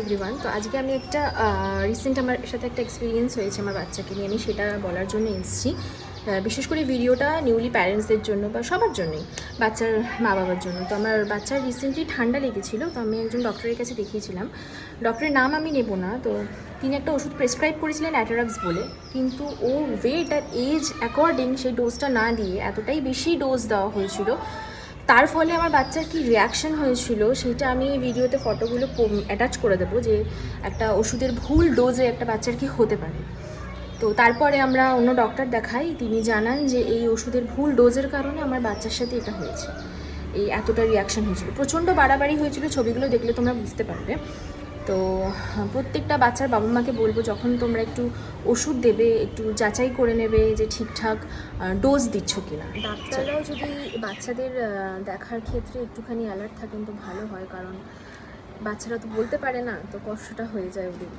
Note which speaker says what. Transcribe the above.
Speaker 1: Everyone তো আজকে আমি একটা রিসেন্ট আমার সাথে একটা এক্সপিরিয়েন্স হয়েছে আমার বাচ্চাকে নিয়ে। আমি সেটা বলার জন্য এসেছি। বিশেষ করে ভিডিওটা নিউলি প্যারেন্টসদের জন্য বা সবার জন্যই, বাচ্চার মা বাবার জন্য। তো আমার বাচ্চার রিসেন্টলি ঠান্ডা লেগেছিল, তো আমি একজন ডক্টরের কাছে দেখিয়েছিলাম। ডক্টরের নাম আমি নেব না, তো তিনি একটা ওষুধ প্রেসক্রাইব করেছিলেন অ্যাটারাক্স বলে। কিন্তু ও ওয়েট আর এজ অ্যাকর্ডিং সেই ডোজটা না দিয়ে এতটাই বেশি ডোজ দেওয়া হয়েছিল তার ফলে আমার বাচ্চার কি রিয়াকশান হয়েছিল সেটা আমি ভিডিওতে ফটোগুলো অ্যাটাচ করে দেবো যে একটা ওষুধের ভুল ডোজে একটা বাচ্চার কি হতে পারে। তো তারপরে আমরা অন্য ডক্টর দেখাই, তিনি জানান যে এই ওষুধের ভুল ডোজের কারণে আমার বাচ্চার সাথে এটা হয়েছে। এই এতটা রিয়াকশান হয়েছিল। প্রচণ্ড বাড়াবাড়ি হয়েছিল ছবিগুলো দেখলে তোমরা বুঝতে পারবে। তো প্রত্যেকটা বাচ্চার বাবা মাকে বলব যখন তোমরা একটু ওষুধ দেবে, একটু যাচাই করে নেবে যে ঠিকঠাক ডোজ দিচ্ছ কিনা। ডাক্তাররাও যদি বাচ্চাদের দেখার ক্ষেত্রে একটুখানি অ্যালার্ট থাকেন তো ভালো হয়, কারণ বাচ্চারা তো বলতে পারে না, তো কষ্টটা হয়ে যায় ওদের।